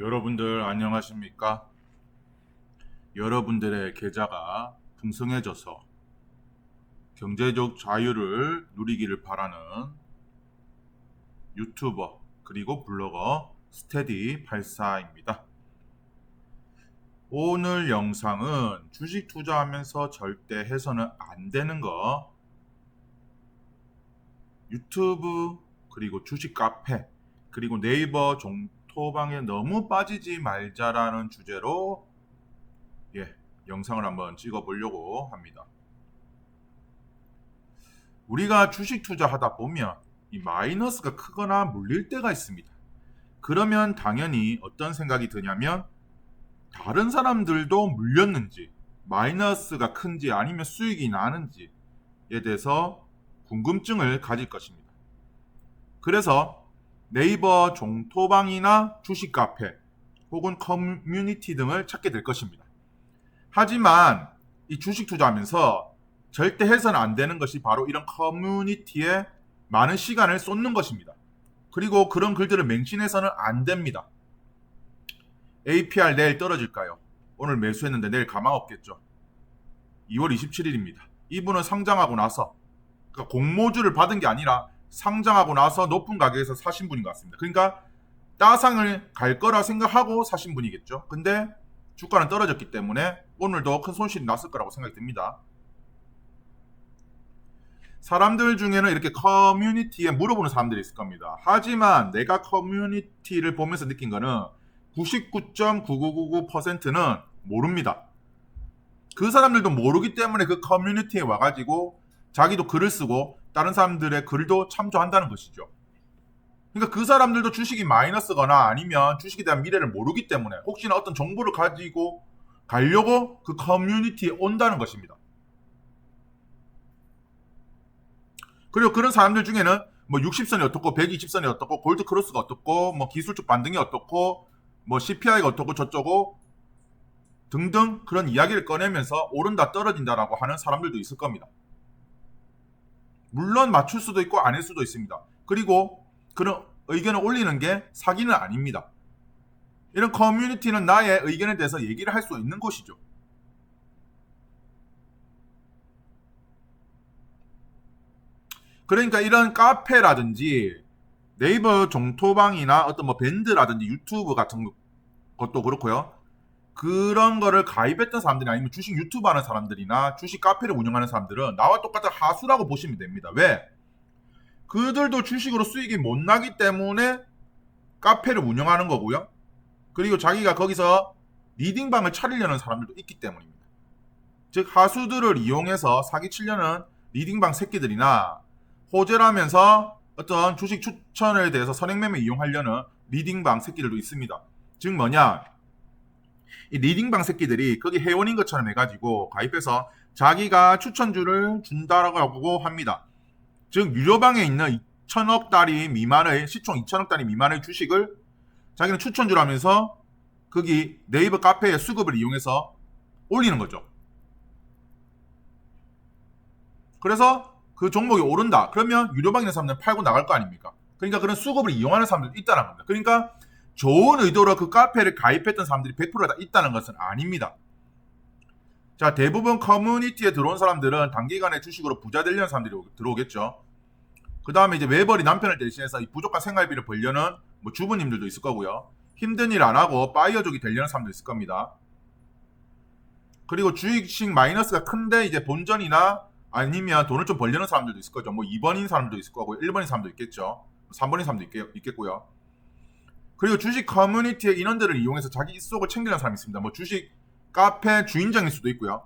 여러분들 안녕하십니까? 여러분들의 계좌가 풍성해져서 경제적 자유를 누리기를 바라는 유튜버 그리고 블로거 스테디 84입니다. 오늘 영상은 주식 투자하면서 절대 해서는 안 되는 거 유튜브 그리고 주식 카페 그리고 네이버 종 토방에 너무 빠지지 말자라는 주제로 예, 영상을 한번 찍어 보려고 합니다. 우리가 주식 투자하다 보면 이 마이너스가 크거나 물릴 때가 있습니다. 그러면 당연히 어떤 생각이 드냐면 다른 사람들도 물렸는지 마이너스가 큰지 아니면 수익이 나는지에 대해서 궁금증을 가질 것입니다. 그래서 네이버 종토방이나 주식 카페 혹은 커뮤니티 등을 찾게 될 것입니다. 하지만 이 주식 투자하면서 절대 해서는 안 되는 것이 바로 이런 커뮤니티에 많은 시간을 쏟는 것입니다. 그리고 그런 글들을 맹신해서는 안 됩니다. APR 내일 떨어질까요? 오늘 매수했는데 내일 가망 없겠죠. 2월 27일입니다. 이분은 상장하고 나서 그러니까 공모주를 받은 게 아니라 상장하고 나서 높은 가격에서 사신 분인 것 같습니다. 그러니까 따상을 갈 거라 생각하고 사신 분이겠죠. 근데 주가는 떨어졌기 때문에 오늘도 큰 손실이 났을 거라고 생각이 듭니다. 사람들 중에는 이렇게 커뮤니티에 물어보는 사람들이 있을 겁니다. 하지만 내가 커뮤니티를 보면서 느낀 거는 99.9999%는 모릅니다. 그 사람들도 모르기 때문에 그 커뮤니티에 와가지고 자기도 글을 쓰고 다른 사람들의 글도 참조한다는 것이죠. 그러니까 그 사람들도 주식이 마이너스거나 아니면 주식에 대한 미래를 모르기 때문에 혹시나 어떤 정보를 가지고 가려고 그 커뮤니티에 온다는 것입니다. 그리고 그런 사람들 중에는 뭐 60선이 어떻고 120선이 어떻고 골드 크로스가 어떻고 뭐 기술적 반등이 어떻고 뭐 CPI가 어떻고 저쩌고 등등 그런 이야기를 꺼내면서 오른다 떨어진다라고 하는 사람들도 있을 겁니다. 물론 맞출 수도 있고 아닐 수도 있습니다. 그리고 그런 의견을 올리는 게 사기는 아닙니다. 이런 커뮤니티는 나의 의견에 대해서 얘기를 할 수 있는 곳이죠. 그러니까 이런 카페라든지 네이버 종토방이나 어떤 뭐 밴드라든지 유튜브 같은 것도 그렇고요. 그런 거를 가입했던 사람들이 아니면 주식 유튜브 하는 사람들이나 주식 카페를 운영하는 사람들은 나와 똑같은 하수라고 보시면 됩니다. 왜? 그들도 주식으로 수익이 못 나기 때문에 카페를 운영하는 거고요. 그리고 자기가 거기서 리딩방을 차리려는 사람들도 있기 때문입니다. 즉 하수들을 이용해서 사기치려는 리딩방 새끼들이나 호재라면서 어떤 주식 추천에 대해서 선행매매 이용하려는 리딩방 새끼들도 있습니다. 즉 뭐냐? 이 리딩방 새끼들이 거기 회원인 것처럼 해가지고 가입해서 자기가 추천주를 준다라고 합니다. 즉 유료방에 있는 2천억 달이 미만의 시총 2천억 달이 미만의 주식을 자기는 추천주라면서 거기 네이버 카페의 수급을 이용해서 올리는 거죠. 그래서 그 종목이 오른다. 그러면 유료방에 있는 사람들은 팔고 나갈 거 아닙니까? 그러니까 그런 수급을 이용하는 사람들이 있다는 겁니다. 그러니까 좋은 의도로 그 카페를 가입했던 사람들이 100%다 있다는 것은 아닙니다. 자, 대부분 커뮤니티에 들어온 사람들은 단기간에 주식으로 부자 되려는 사람들이 들어오겠죠. 그 다음에 이제 외벌이 남편을 대신해서 이 부족한 생활비를 벌려는 뭐 주부님들도 있을 거고요. 힘든 일 안 하고 파이어족이 되려는 사람도 있을 겁니다. 그리고 주식식 마이너스가 큰데 이제 본전이나 아니면 돈을 좀 벌려는 사람들도 있을 거죠. 뭐 2번인 사람도 있을 거고 1번인 사람도 있겠죠. 3번인 사람도 있겠, 고요 그리고 주식 커뮤니티의 인원들을 이용해서 자기 입속을 챙기는 사람이 있습니다. 뭐 주식 카페 주인장일 수도 있고요.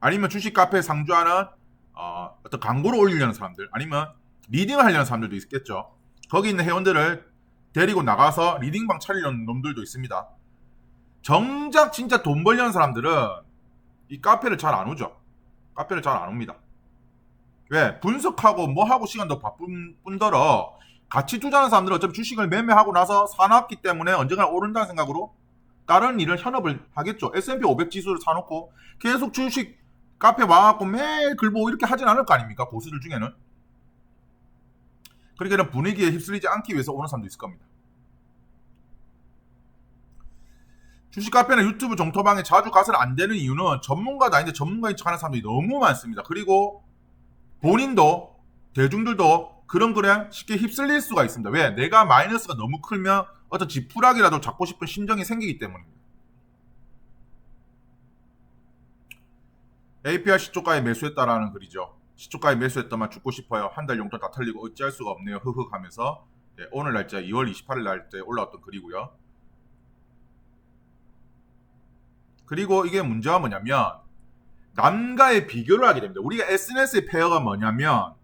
아니면 주식 카페에 상주하는 어, 어떤 광고를 올리려는 사람들, 아니면 리딩을 하려는 사람들도 있겠죠. 거기 있는 회원들을 데리고 나가서 리딩방 차리려는 놈들도 있습니다. 정작 진짜 돈 벌려는 사람들은 이 카페를 잘 안 오죠. 카페를 잘 안 옵니다. 왜? 분석하고 뭐 하고 시간도 바쁜 뿐더러 같이 투자하는 사람들은 어차피 주식을 매매하고 나서 사놨기 때문에 언젠가 오른다는 생각으로 다른 일을 현업을 하겠죠. S&P 500 지수를 사놓고 계속 주식 카페 와갖고 매일 글 보고 이렇게 하진 않을 거 아닙니까? 고수들 중에는. 그러니까 분위기에 휩쓸리지 않기 위해서 오는 사람도 있을 겁니다. 주식 카페나 유튜브 정토방에 자주 가서는 안 되는 이유는 전문가도 아닌데 전문가인 척 하는 사람들이 너무 많습니다. 그리고 본인도 대중들도 그런 글에 쉽게 휩쓸릴 수가 있습니다. 왜? 내가 마이너스가 너무 크면 어떤 지푸라기라도 잡고 싶은 심정이 생기기 때문입니다. APR 시초가에 매수했다라는 글이죠. 시초가에 매수했더만 죽고 싶어요. 한 달 용돈 다 털리고 어찌할 수가 없네요. 흐흑 하면서 예, 오늘 날짜 2월 28일 날때 올라왔던 글이고요. 그리고 이게 문제가 뭐냐면 남과의 비교를 하게 됩니다. 우리가 SNS의 폐허가 뭐냐면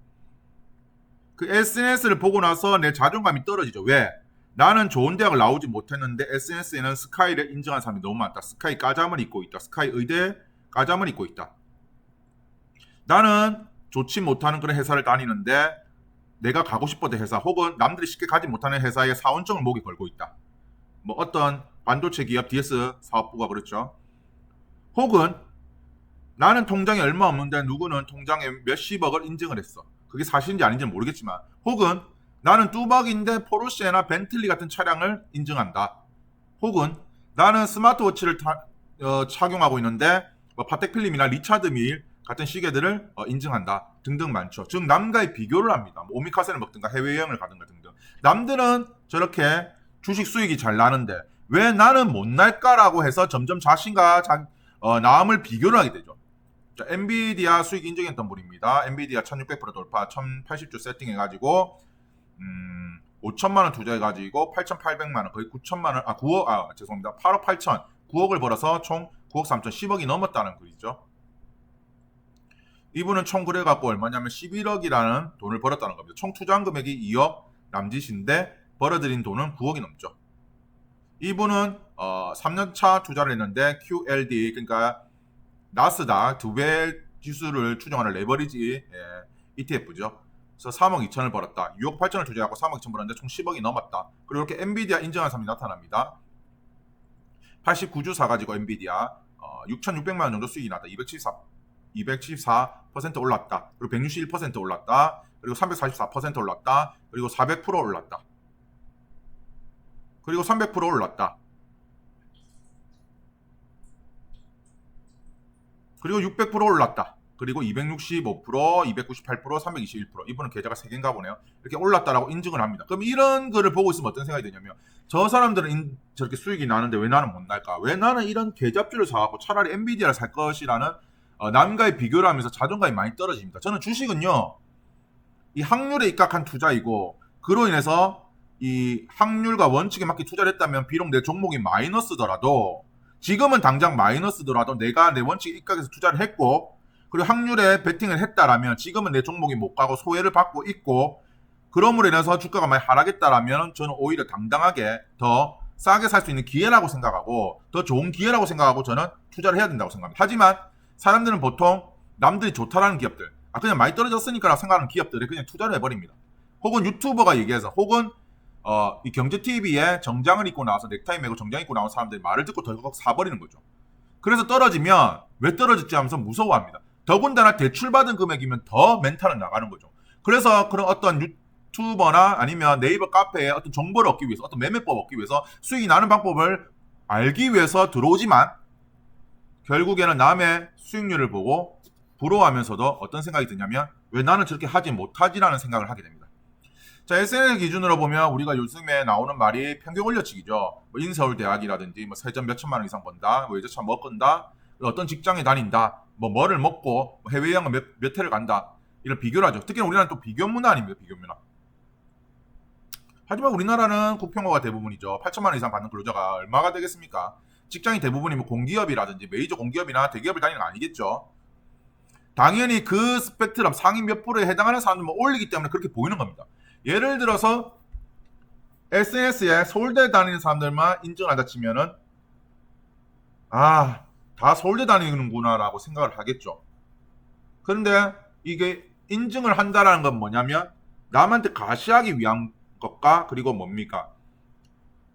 그 SNS를 보고 나서 내 자존감이 떨어지죠. 왜? 나는 좋은 대학을 나오지 못했는데 SNS에는 스카이를 인정한 사람이 너무 많다. 스카이 까잠을 입고 있다. 스카이 의대 까잠을 입고 있다. 나는 좋지 못하는 그런 회사를 다니는데 내가 가고 싶었던 회사 혹은 남들이 쉽게 가지 못하는 회사의 사원증을 목에 걸고 있다. 뭐 어떤 반도체 기업 DS 사업부가 그렇죠. 혹은 나는 통장에 얼마 없는데 누구는 통장에 몇십억을 인증을 했어. 그게 사실인지 아닌지는 모르겠지만 혹은 나는 뚜벅인데 포르쉐나 벤틀리 같은 차량을 인증한다. 혹은 나는 스마트워치를 타- 어, 착용하고 있는데 뭐 파텍 필름이나 리차드 밀 같은 시계들을 어, 인증한다 등등 많죠. 즉 남과의 비교를 합니다. 뭐 오미카세를 먹든가 해외여행을 가든가 등등. 남들은 저렇게 주식 수익이 잘 나는데 왜 나는 못 날까라고 해서 점점 자신과 자, 어, 남을 비교를 하게 되죠. 자, 엔비디아 수익 인정했던 분입니다. 엔비디아 1600% 돌파, 1080주 세팅해가지고 음, 5천만 원 투자해가지고 8,800만 원, 거의 9천만 원, 아 9억, 아 죄송합니다. 8억 8천, 9억을 벌어서 총 9억 3천, 10억이 넘었다는 글이죠. 이분은 총 그래갖고 얼마냐면 11억이라는 돈을 벌었다는 겁니다. 총 투자한 금액이 2억 남짓인데 벌어들인 돈은 9억이 넘죠. 이분은 어, 3년차 투자를 했는데 QLD 그러니까 나스닥 두 배 지수를 추정하는 레버리지 예, ETF죠. 그래서 3억 2천을 벌었다. 6억 8천을 투자하고 3억 2천 벌었는데 총 10억이 넘었다. 그리고 이렇게 엔비디아 인정한 사람이 나타납니다. 89주 사가지고 엔비디아 어, 6,600만 원 정도 수익이 났다. 274 274% 올랐다. 그리고 161% 올랐다. 그리고 344% 올랐다. 그리고 400% 올랐다. 그리고 300% 올랐다. 그리고 600% 올랐다. 그리고 265%, 298%, 321% 이분은 계좌가 3개인가 보네요. 이렇게 올랐다라고 인증을 합니다. 그럼 이런 거를 보고 있으면 어떤 생각이 드냐면 저 사람들은 인- 저렇게 수익이 나는데 왜 나는 못 날까? 왜 나는 이런 계좌주를 사갖고 차라리 엔비디아를 살 것이라는 어, 남과의 비교를 하면서 자존감이 많이 떨어집니다. 저는 주식은요, 이 확률에 입각한 투자이고, 그로 인해서 이 확률과 원칙에 맞게 투자를 했다면 비록 내 종목이 마이너스더라도, 지금은 당장 마이너스더라도 내가 내 원칙에 입각해서 투자를 했고, 그리고 확률에 베팅을 했다라면 지금은 내 종목이 못 가고 소외를 받고 있고, 그럼으로 인해서 주가가 많이 하락했다라면 저는 오히려 당당하게 더 싸게 살 수 있는 기회라고 생각하고, 더 좋은 기회라고 생각하고 저는 투자를 해야 된다고 생각합니다. 하지만 사람들은 보통 남들이 좋다라는 기업들, 아 그냥 많이 떨어졌으니까라고 생각하는 기업들에 그냥 투자를 해버립니다. 혹은 유튜버가 얘기해서, 혹은 어, 이 경제 TV에 정장을 입고 나와서 넥타이 메고 정장 입고 나온 사람들이 말을 듣고 덜컥 사버리는 거죠. 그래서 떨어지면 왜 떨어졌지 하면서 무서워합니다. 더군다나 대출받은 금액이면 더 멘탈은 나가는 거죠. 그래서 그런 어떤 유튜버나 아니면 네이버 카페에 어떤 정보를 얻기 위해서, 어떤 매매법 얻기 위해서 수익이 나는 방법을 알기 위해서 들어오지만 결국에는 남의 수익률을 보고 부러워하면서도 어떤 생각이 드냐면 왜 나는 저렇게 하지 못하지라는 생각을 하게 됩니다. 자, SNS 기준으로 보면 우리가 요즘에 나오는 말이 평균 올려치기죠. 뭐 인서울 대학이라든지 뭐 세전 몇 천만 원 이상 번다, 뭐뭐 끈다, 어떤 직장에 다닌다, 뭐 뭐를 먹고 뭐 해외여행을 몇, 몇 회를 간다 이런 비교를 하죠. 특히 우리나라는 또 비교 문화 아닙니까? 비교 문화. 하지만 우리나라는 국평호가 대부분이죠. 8천만 원 이상 받는 근로자가 얼마가 되겠습니까? 직장이 대부분이 뭐 공기업이라든지 메이저 공기업이나 대기업을 다니는 건 아니겠죠. 당연히 그 스펙트럼 상위 몇 프로에 해당하는 사람들만 올리기 때문에 그렇게 보이는 겁니다. 예를 들어서 SNS에 서울대 다니는 사람들만 인정한다 치면은 아, 다 서울대 다니는구나라고 생각을 하겠죠. 그런데 이게 인증을 한다라는 건 뭐냐면 남한테 가시하기 위한 것과 그리고 뭡니까?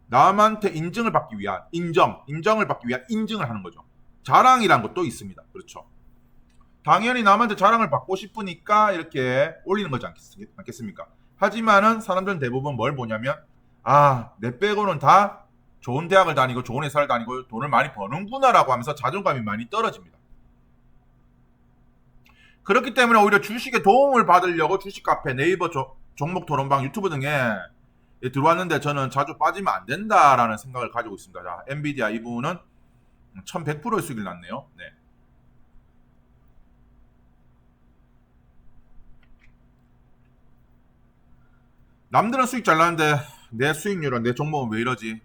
남한테 인증을 받기 위한 인정, 인정을 받기 위한 인증을 하는 거죠. 자랑이란 것도 있습니다. 그렇죠. 당연히 남한테 자랑을 받고 싶으니까 이렇게 올리는 거지 않겠- 않겠습니까? 하지만은 사람들은 대부분 뭘 보냐면 아, 내 빼고는 다 좋은 대학을 다니고 좋은 회사를 다니고 돈을 많이 버는구나라고 하면서 자존감이 많이 떨어집니다. 그렇기 때문에 오히려 주식에 도움을 받으려고 주식 카페, 네이버 조- 종목 토론방, 유튜브 등에 들어왔는데 저는 자주 빠지면 안 된다라는 생각을 가지고 있습니다. 자, 엔비디아 이분은 1100%의 수익을 났네요. 네. 남들은 수익 잘 나는데 내 수익률은 내 종목은 왜 이러지?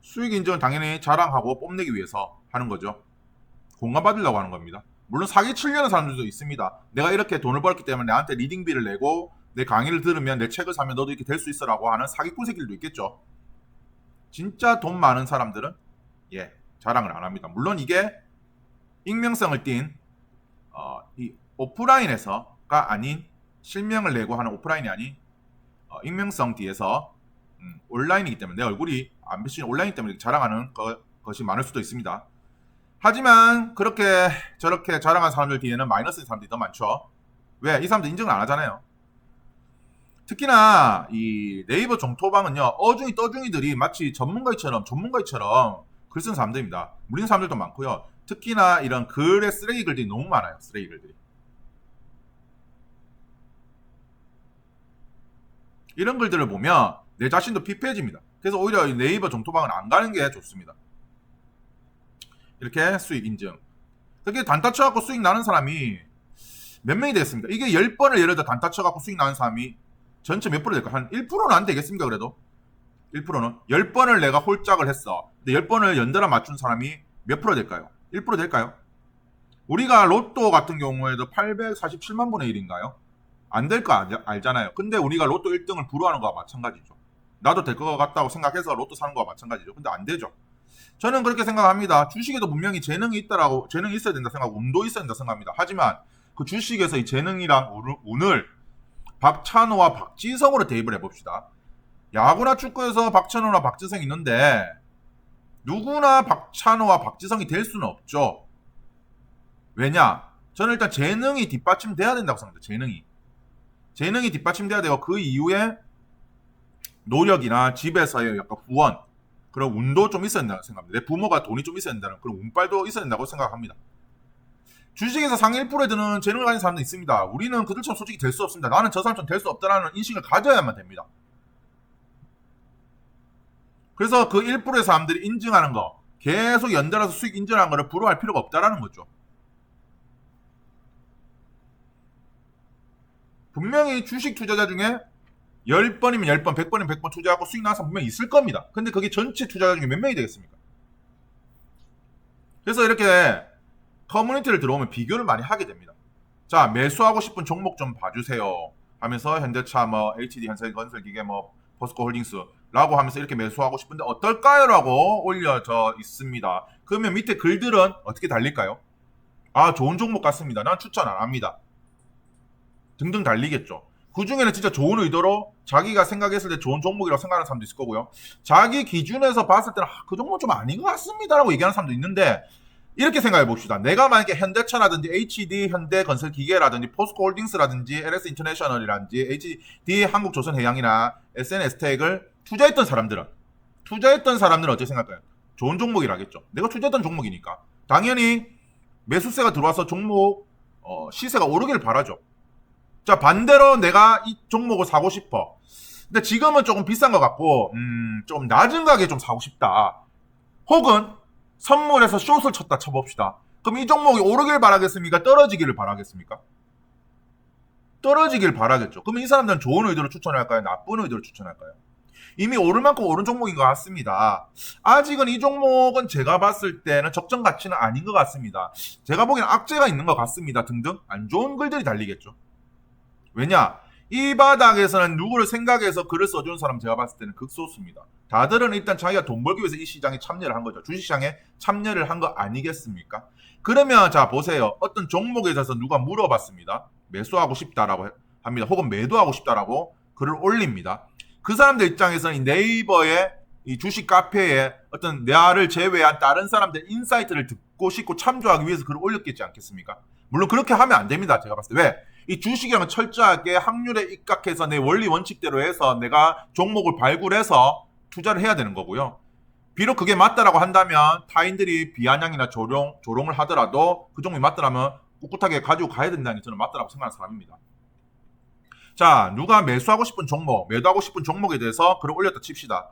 수익 인정은 당연히 자랑하고 뽐내기 위해서 하는 거죠. 공감받으려고 하는 겁니다. 물론 사기 치려는 사람들도 있습니다. 내가 이렇게 돈을 벌었기 때문에 나한테 리딩비를 내고 내 강의를 들으면 내 책을 사면 너도 이렇게 될 수 있어라고 하는 사기꾼 새끼들도 있겠죠. 진짜 돈 많은 사람들은 예 자랑을 안 합니다. 물론 이게 익명성을 띈 어, 이 오프라인에서가 아닌 실명을 내고 하는 오프라인이 아닌 어, 익명성 뒤에서 음, 온라인이기 때문에 내 얼굴이 안 비치는 온라인 때문에 자랑하는 거- 것이 많을 수도 있습니다. 하지만 그렇게 저렇게 자랑한 사람들 뒤에는 마이너스인 사람들이 더 많죠. 왜? 이 사람들 인정을 안 하잖아요. 특히나 이 네이버 정토방은요 어중이 떠중이들이 마치 전문가처럼 전문가처럼 글쓴 사람들입니다. 물린 사람들도 많고요. 특히나 이런 글의 쓰레기 글들이 너무 많아요. 쓰레기 글들이. 이런 글들을 보면 내 자신도 피폐해집니다. 그래서 오히려 이 네이버 정토방은 안 가는 게 좋습니다. 이렇게 수익 인증. 그렇게 단타 쳐갖고 수익 나는 사람이 몇 명이 되겠습니까? 이게 10번을 예를 들어 단타 쳐갖고 수익 나는 사람이 전체 몇 프로 될까? 한 1%는 안 되겠습니까? 그래도? 1%는? 10번을 내가 홀짝을 했어. 근데 10번을 연달아 맞춘 사람이 몇 프로 될까요? 1% 될까요? 우리가 로또 같은 경우에도 847만 분의 1인가요? 안 될 거 알잖아요. 근데 우리가 로또 1등을 부러워하는 거와 마찬가지죠. 나도 될 것 같다고 생각해서 로또 사는 거와 마찬가지죠. 근데 안 되죠. 저는 그렇게 생각합니다. 주식에도 분명히 재능이 있다라고 재능이 있어야 된다 생각, 운도 있어야 된다 생각합니다. 하지만 그 주식에서 이 재능이랑 운을 박찬호와 박지성으로 대입을 해봅시다. 야구나 축구에서 박찬호나 박지성이 있는데 누구나 박찬호와 박지성이 될 수는 없죠. 왜냐? 저는 일단 재능이 뒷받침돼야 된다고 생각합니다. 재능이. 재능이 뒷받침돼야 되고 그 이후에 노력이나 집에서의 약간 후원 그런 운도 좀 있어야 된다고 생각합니다. 내 부모가 돈이 좀 있어야 된다는 그런 운빨도 있어야 된다고 생각합니다. 주식에서 상위 1%에 드는 재능을 가진 사람도 있습니다. 우리는 그들처럼 솔직히 될 수 없습니다. 나는 저 사람처럼 될 수 없다라는 인식을 가져야만 됩니다. 그래서 그 1%의 사람들이 인증하는 거, 계속 연달아서 수익 인증하는 거를 부러워할 필요가 없다라는 거죠. 분명히 주식 투자자 중에 10번이면 10번, 100번이면 100번 투자하고 수익 사람 분명히 있을 겁니다. 근데 그게 전체 투자자 중에 몇 명이 되겠습니까? 그래서 이렇게 커뮤니티를 들어오면 비교를 많이 하게 됩니다. 자, 매수하고 싶은 종목 좀 봐주세요. 하면서 현대차, 뭐, HD 현대건설기계, 뭐, 포스코 홀딩스 라고 하면서 이렇게 매수하고 싶은데 어떨까요? 라고 올려져 있습니다. 그러면 밑에 글들은 어떻게 달릴까요? 아, 좋은 종목 같습니다. 난 추천 안 합니다. 등등 달리겠죠. 그 중에는 진짜 좋은 의도로 자기가 생각했을 때 좋은 종목이라고 생각하는 사람도 있을 거고요. 자기 기준에서 봤을 때는 아, 그 종목 좀 아닌 것 같습니다라고 얘기하는 사람도 있는데 이렇게 생각해 봅시다. 내가 만약에 현대차라든지 HD 현대건설기계라든지 포스코홀딩스라든지 LS 인터내셔널이라든지 HD 한국조선해양이나 SNS텍을 투자했던 사람들은 투자했던 사람들은 어떻게 생각할까요? 좋은 종목이라겠죠. 내가 투자했던 종목이니까 당연히 매수세가 들어와서 종목 어, 시세가 오르기를 바라죠. 자 반대로 내가 이 종목을 사고 싶어. 근데 지금은 조금 비싼 것 같고 음, 좀 낮은 가격에 좀 사고 싶다. 혹은 선물에서 숏을 쳤다 쳐봅시다. 그럼 이 종목이 오르길 바라겠습니까? 떨어지기를 바라겠습니까? 떨어지길 바라겠죠. 그럼 이 사람들은 좋은 의도로 추천할까요? 나쁜 의도로 추천할까요? 이미 오를 만큼 오른 종목인 것 같습니다. 아직은 이 종목은 제가 봤을 때는 적정 가치는 아닌 것 같습니다. 제가 보기엔 악재가 있는 것 같습니다. 등등 안 좋은 글들이 달리겠죠. 왜냐? 이 바닥에서는 누구를 생각해서 글을 써주는 사람 제가 봤을 때는 극소수입니다. 다들은 일단 자기가 돈 벌기 위해서 이 시장에 참여를 한 거죠. 주식시장에 참여를 한 거 아니겠습니까? 그러면 자 보세요. 어떤 종목에 있어서 누가 물어봤습니다. 매수하고 싶다라고 합니다. 혹은 매도하고 싶다라고 글을 올립니다. 그 사람들 입장에서는 이 네이버의 이 주식 카페에 어떤 나를 제외한 다른 사람들 인사이트를 듣고 싶고 참조하기 위해서 글을 올렸겠지 않겠습니까? 물론 그렇게 하면 안 됩니다. 제가 봤을 때. 왜? 이 주식이라면 철저하게 확률에 입각해서 내 원리 원칙대로 해서 내가 종목을 발굴해서 투자를 해야 되는 거고요. 비록 그게 맞다라고 한다면 타인들이 비아냥이나 조롱, 조롱을 하더라도 그 종목이 맞더라면 꿋꿋하게 가지고 가야 된다는 게 저는 맞다라고 생각하는 사람입니다. 자, 누가 매수하고 싶은 종목, 매도하고 싶은 종목에 대해서 글을 올렸다 칩시다.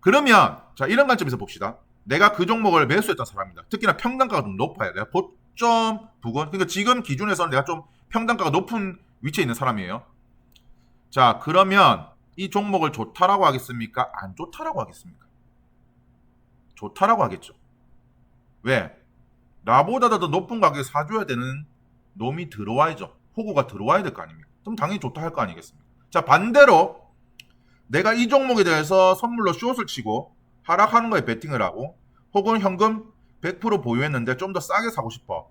그러면 자 이런 관점에서 봅시다. 내가 그 종목을 매수했던 사람입니다. 특히나 평단가가 좀 높아요. 내가 고점 부근 그러니까 지금 기준에서는 내가 좀 평단가가 높은 위치에 있는 사람이에요. 자 그러면 이 종목을 좋다라고 하겠습니까? 안 좋다라고 하겠습니까? 좋다라고 하겠죠. 왜? 나보다 더 높은 가격에 사줘야 되는 놈이 들어와야죠. 호구가 들어와야 될 거 아닙니까? 그럼 당연히 좋다 할 거 아니겠습니까? 자 반대로 내가 이 종목에 대해서 선물로 숏을 치고 하락하는 거에 베팅을 하고 혹은 현금 100% 보유했는데 좀 더 싸게 사고 싶어.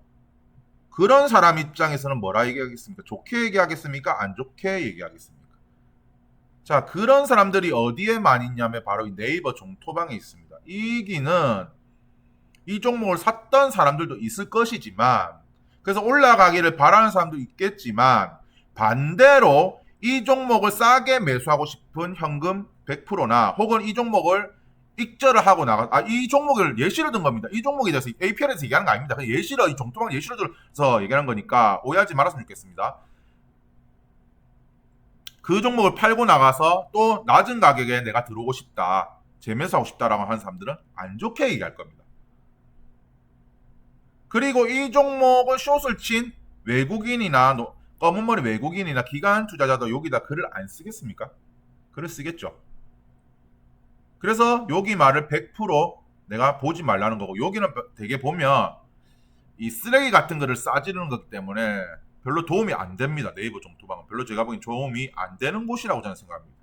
그런 사람 입장에서는 뭐라 얘기하겠습니까? 좋게 얘기하겠습니까? 안 좋게 얘기하겠습니까? 자, 그런 사람들이 어디에 많이 있냐면 바로 이 네이버 종토방에 있습니다. 이기는 이 종목을 샀던 사람들도 있을 것이지만 그래서 올라가기를 바라는 사람도 있겠지만 반대로 이 종목을 싸게 매수하고 싶은 현금 100%나 혹은 이 종목을 익절을 하고 나가 아 이 종목을 예시를 든 겁니다. 이 종목에 대해서 APR에서 얘기하는 거 아닙니다. 그냥 예시로 이 종토방 예시로 들어서 얘기하는 거니까 오해하지 말았으면 좋겠습니다. 그 종목을 팔고 나가서 또 낮은 가격에 내가 들어오고 싶다. 재매수하고 싶다라고 하는 사람들은 안 좋게 얘기할 겁니다. 그리고 이 종목을 숏을 친 외국인이나 노- 검은 머리 외국인이나 기관 투자자도 여기다 글을 안 쓰겠습니까? 글을 쓰겠죠. 그래서 여기 말을 100% 내가 보지 말라는 거고 여기는 되게 보면 이 쓰레기 같은 거를 싸지르는 거기 때문에 별로 도움이 안 됩니다. 네이버 종토방은 별로 제가 보기엔 도움이 안 되는 곳이라고 저는 생각합니다.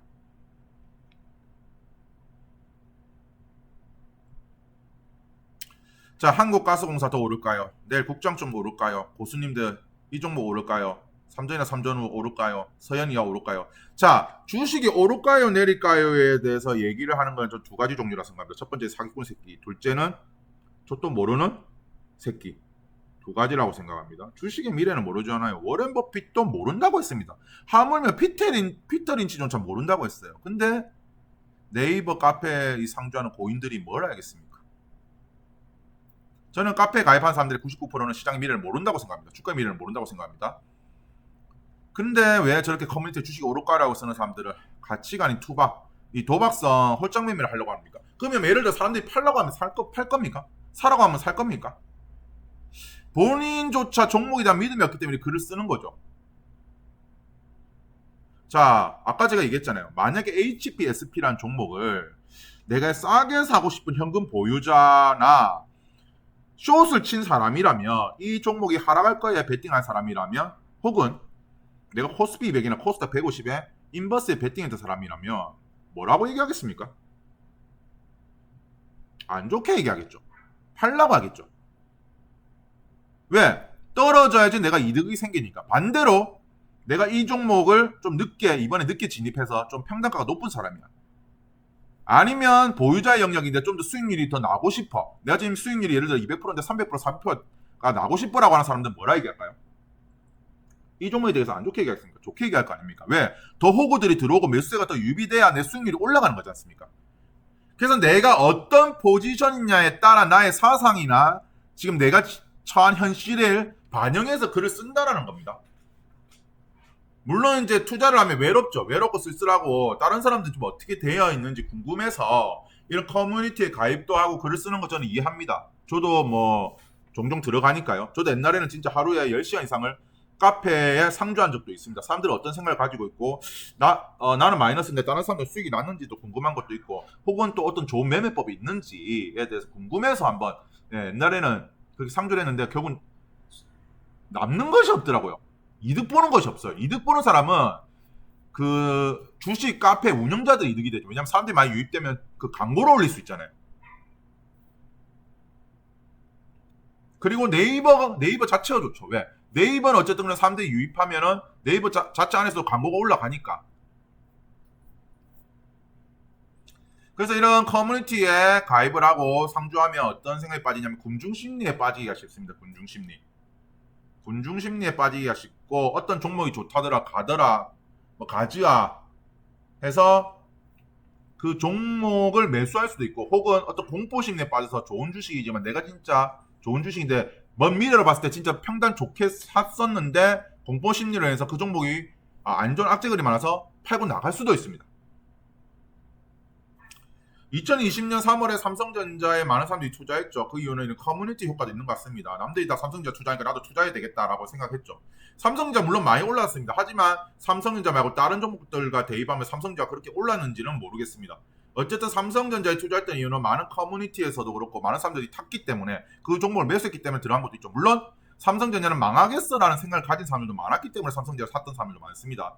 자, 한국가스공사 더 오를까요? 내일 국장 좀 오를까요? 고수님들 이 종목 오를까요? 삼전이나 삼전후 오를까요? 서현이가 오를까요? 자, 주식이 오를까요, 내릴까요에 대해서 얘기를 하는 건 저 두 가지 종류라 생각합니다. 첫 번째 사기꾼 새끼, 둘째는 저 또 모르는 새끼. 두 가지라고 생각합니다. 주식의 미래는 모르잖아요. 워렌 버핏도 모른다고 했습니다. 하물며 피터린, 피터 린치조차 모른다고 했어요. 근데 네이버 카페 이 상주하는 고인들이 뭘 알겠습니까? 저는 카페 가입한 사람들의 99%는 시장의 미래를 모른다고 생각합니다. 주가의 미래를 모른다고 생각합니다. 근데 왜 저렇게 커뮤니티에 주식이 오를까라고 쓰는 사람들을 가치가 아닌 투박, 이 도박성 홀짝 매매를 하려고 합니까? 그러면 예를 들어 사람들이 팔라고 하면 살 거, 팔 겁니까? 사라고 하면 살 겁니까? 본인조차 종목에 대한 믿음이 없기 때문에 글을 쓰는 거죠. 자, 아까 제가 얘기했잖아요. 만약에 HPSP라는 종목을 내가 싸게 사고 싶은 현금 보유자나 숏을 친 사람이라면 이 종목이 하락할 거에 베팅한 사람이라면 혹은 내가 코스피 200이나 코스닥 150에 인버스에 베팅했던 사람이라면 뭐라고 얘기하겠습니까? 안 좋게 얘기하겠죠. 팔라고 하겠죠. 왜? 떨어져야지 내가 이득이 생기니까. 반대로 내가 이 종목을 좀 늦게 이번에 늦게 진입해서 좀 평단가가 높은 사람이야. 아니면 보유자의 영역인데 좀 더 수익률이 더 나고 싶어. 내가 지금 수익률이 예를 들어 200%인데 300% 3%가 나고 싶어라고 하는 사람들은 뭐라 얘기할까요? 이 종목에 대해서 안 좋게 얘기하겠습니까? 좋게 얘기할 거 아닙니까? 왜? 더 호구들이 들어오고 매수세가 더 유비돼야 내 수익률이 올라가는 거지 않습니까? 그래서 내가 어떤 포지션이냐에 따라 나의 사상이나 지금 내가 처한 현실을 반영해서 글을 쓴다라는 겁니다. 물론 이제 투자를 하면 외롭죠. 외롭고 쓸쓸하고 다른 사람들 좀 어떻게 되어 있는지 궁금해서 이런 커뮤니티에 가입도 하고 글을 쓰는 거 저는 이해합니다. 저도 뭐 종종 들어가니까요. 저도 옛날에는 진짜 하루에 10시간 이상을 카페에 상주한 적도 있습니다. 사람들이 어떤 생각을 가지고 있고 나 어, 나는 마이너스인데 다른 사람들 수익이 났는지도 궁금한 것도 있고 혹은 또 어떤 좋은 매매법이 있는지에 대해서 궁금해서 한번 예, 옛날에는 그렇게 상주를 했는데 결국은 남는 것이 없더라고요. 이득 보는 것이 없어요. 이득 보는 사람은 그 주식 카페 운영자들이 이득이 되죠. 왜냐하면 사람들이 많이 유입되면 그 광고를 올릴 수 있잖아요. 그리고 네이버 네이버 자체가 좋죠. 왜? 네이버는 어쨌든 사람들이 유입하면은 네이버 자, 자체 안에서 광고가 올라가니까. 그래서 이런 커뮤니티에 가입을 하고 상주하면 어떤 생각이 빠지냐면 군중심리에 빠지기가 쉽습니다. 군중심리. 군중심리에 빠지기가 쉽고 어떤 종목이 좋다더라 가더라 뭐 가즈아 해서 그 종목을 매수할 수도 있고 혹은 어떤 공포심에 빠져서 좋은 주식이지만 내가 진짜 좋은 주식인데 먼 미래로 봤을 때 진짜 평단 좋게 샀었는데 공포 심리로 해서 그 종목이 아, 안 좋은 악재글이 많아서 팔고 나갈 수도 있습니다. 2020년 3월에 삼성전자에 많은 사람들이 투자했죠. 그 이유는 커뮤니티 효과도 있는 것 같습니다. 남들이 다 삼성전자 투자하니까 나도 투자해야 되겠다라고 생각했죠. 삼성전자 물론 많이 올랐습니다. 하지만 삼성전자 말고 다른 종목들과 대입하면 삼성전자가 그렇게 올랐는지는 모르겠습니다. 어쨌든 삼성전자에 투자했던 이유는 많은 커뮤니티에서도 그렇고 많은 사람들이 탔기 때문에 그 종목을 매수했기 때문에 들어간 것도 있죠. 물론 삼성전자는 망하겠어라는 생각을 가진 사람들도 많았기 때문에 삼성전자 샀던 사람들도 많습니다.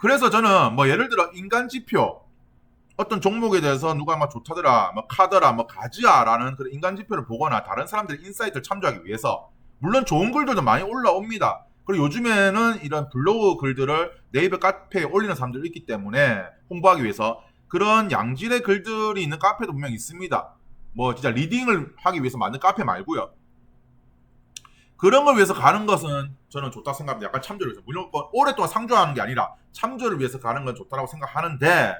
그래서 저는 뭐 예를 들어 인간 지표 어떤 종목에 대해서 누가 막 좋다더라, 뭐 카더라, 뭐 가즈아라는 그런 인간 지표를 보거나 다른 사람들의 인사이트를 참조하기 위해서 물론 좋은 글들도 많이 올라옵니다. 그리고 요즘에는 이런 블로그 글들을 네이버 카페에 올리는 사람들이 있기 때문에 홍보하기 위해서 그런 양질의 글들이 있는 카페도 분명 있습니다. 뭐 진짜 리딩을 하기 위해서 만든 카페 말고요. 그런 걸 위해서 가는 것은 저는 좋다 생각합니다. 약간 참조를 위해서. 물론 뭐 오랫동안 상조하는 게 아니라 참조를 위해서 가는 건 좋다라고 생각하는데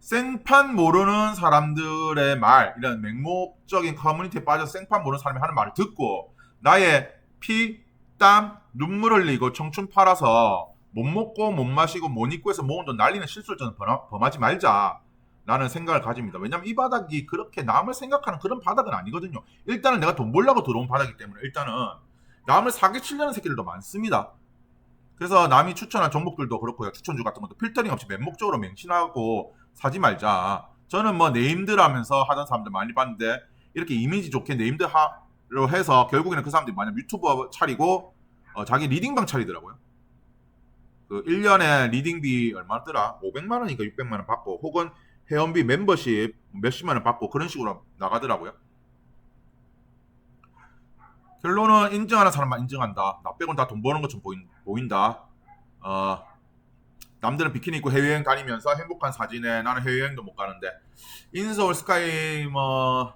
생판 모르는 사람들의 말, 이런 맹목적인 커뮤니티에 빠져서 생판 모르는 사람이 하는 말을 듣고 나의 피, 땀, 눈물 흘리고 청춘 팔아서 못 먹고 못 마시고 못 입고 해서 모은 돈 날리는 실수를 저는 범하- 범하지 말자. 라는 생각을 가집니다. 왜냐면 이 바닥이 그렇게 남을 생각하는 그런 바닥은 아니거든요. 일단은 내가 돈 벌려고 들어온 바닥이기 때문에 일단은 남을 사기치려는 새끼들도 많습니다. 그래서 남이 추천한 종목들도 그렇고요. 추천주 같은 것도 필터링 없이 맹목적으로 맹신하고 사지 말자. 저는 뭐 네임들 하면서 하던 사람들 많이 봤는데 이렇게 이미지 좋게 네임들 하로 해서 결국에는 그 사람들이 만약 유튜버 차리고 어, 자기 리딩방 차리더라고요. 그 1년에 리딩비 얼마더라? 500만 원인가 600만 원 받고 혹은 회원비 멤버십 몇십만 원 받고 그런 식으로 나가더라고요. 결론은 인정하는 사람만 인정한다. 나 빼곤 다 돈 버는 것처럼 보인, 보인다. 어, 남들은 비키니 입고 해외여행 다니면서 행복한 사진에 나는 해외여행도 못 가는데 인서울 스카이 뭐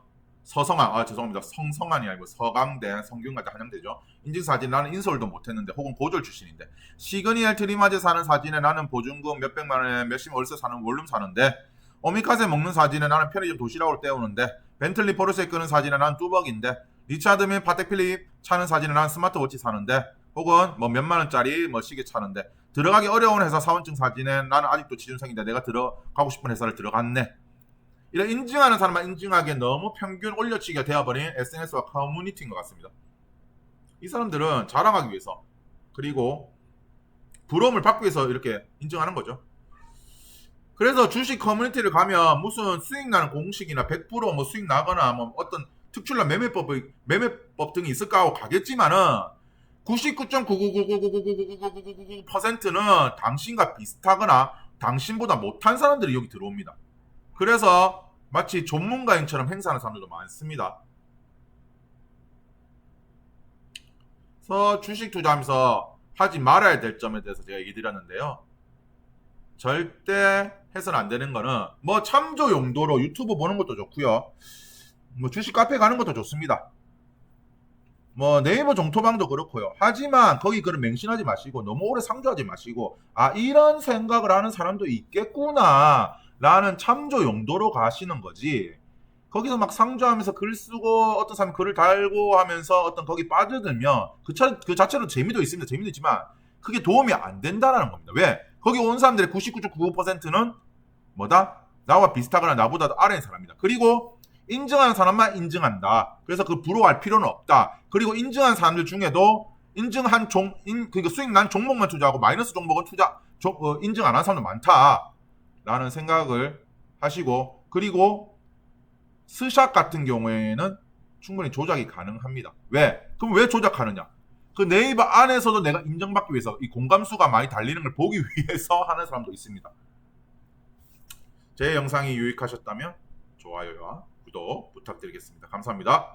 서성한 아 죄송합니다. 성성한이 아니고 서강대 성균관대 한양대죠. 인증사진 나는 인서울도 못했는데 혹은 고졸 출신인데. 시그니엘 트리마제 사는 사진에 나는 보증금 몇백만 원에 몇십 월세 사는 원룸 사는데 오미카세 먹는 사진에 나는 편의점 도시락을 때우는데 벤틀리 포르쉐 끄는 사진에 나는 뚜벅인데 리차드 밀 파텍 필립 차는 사진에 나는 스마트워치 사는데 혹은 뭐 몇만 원짜리 뭐 시계 차는데 들어가기 어려운 회사 사원증 사진에 나는 아직도 취준생인데 내가 들어가고 싶은 회사를 들어갔네. 이런 인증하는 사람만 인증하기에 너무 평균 올려치기가 되어버린 SNS와 커뮤니티인 것 같습니다. 이 사람들은 자랑하기 위해서 그리고 부러움을 받기 위해서 이렇게 인증하는 거죠. 그래서 주식 커뮤니티를 가면 무슨 수익 나는 공식이나 100%뭐 수익 나거나 뭐 어떤 특출난 매매법 매매법 등이 있을까 하고 가겠지만은 99.99999999999%는 당신과 비슷하거나 당신보다 못한 사람들이 여기 들어옵니다. 그래서 마치 전문가인처럼 행사하는 사람들도 많습니다. 그래서 주식 투자하면서 하지 말아야 될 점에 대해서 제가 얘기 드렸는데요. 절대 해서는 안 되는 거는 뭐 참조 용도로 유튜브 보는 것도 좋고요. 뭐 주식 카페 가는 것도 좋습니다. 뭐 네이버 정토방도 그렇고요. 하지만 거기 그런 맹신하지 마시고 너무 오래 상주하지 마시고 아 이런 생각을 하는 사람도 있겠구나 라는 참조 용도로 가시는 거지. 거기서 막 상주하면서 글 쓰고 어떤 사람이 글을 달고 하면서 어떤 거기 빠져들면 그, 차, 그 자체로 재미도 있습니다. 재미도 있지만 그게 도움이 안 된다라는 겁니다. 왜? 거기 온 사람들의 99.99%는 뭐다? 나와 비슷하거나 나보다 도 아래인 사람이다. 그리고 인증하는 사람만 인증한다. 그래서 그 부러워할 필요는 없다. 그리고 인증한 사람들 중에도 인증한 종, 인, 그러니까 수익 난 종목만 투자하고 마이너스 종목은 투자, 조, 어, 인증 안 한 사람도 많다. 라는 생각을 하시고, 그리고 스샷 같은 경우에는 충분히 조작이 가능합니다. 왜? 그럼 왜 조작하느냐? 그 네이버 안에서도 내가 인정받기 위해서 이 공감수가 많이 달리는 걸 보기 위해서 하는 사람도 있습니다. 제 영상이 유익하셨다면 좋아요와 구독 부탁드리겠습니다. 감사합니다.